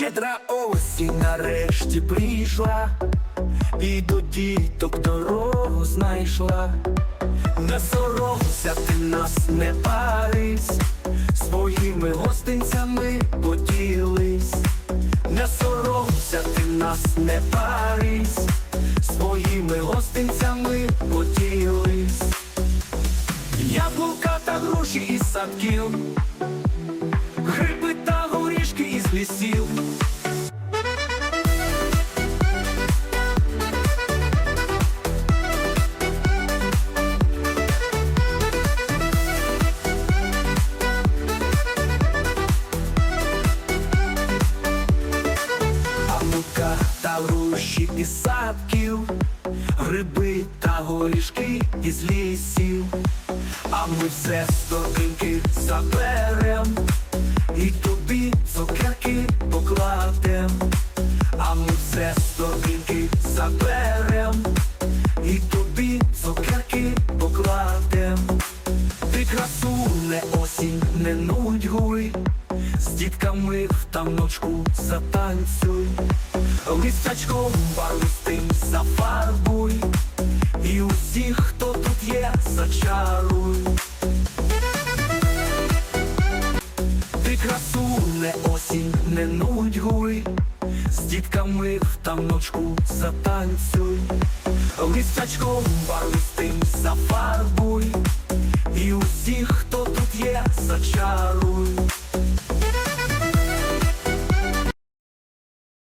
Щедра осінь нарешті прийшла, і до діток дорогу знайшла. Не соромся, ти нас не парись, своїми гостинцями поділись. Не соромся, ти нас не парись, своїми гостинцями поділись. Яблука та груші із садків, гриби та горішки із лісів. Та груші із садків, гриби та горішки із лісів, а ми все сторінки заберем, і тобі цукерки покладем, а ми все сторінки заберем, і тобі цукерки покладем. Ти красуне осінь не нудьгуй, з дітками в тамночку затанцюй, листячком барвистим зафарбуй, і усіх, хто тут є, зачаруй. Ти красуне осінь не нудьгуй, з дітками в тамночку затанцюй, листячком барвистим зафарбуй, і усіх, хто тут є, зачаруй.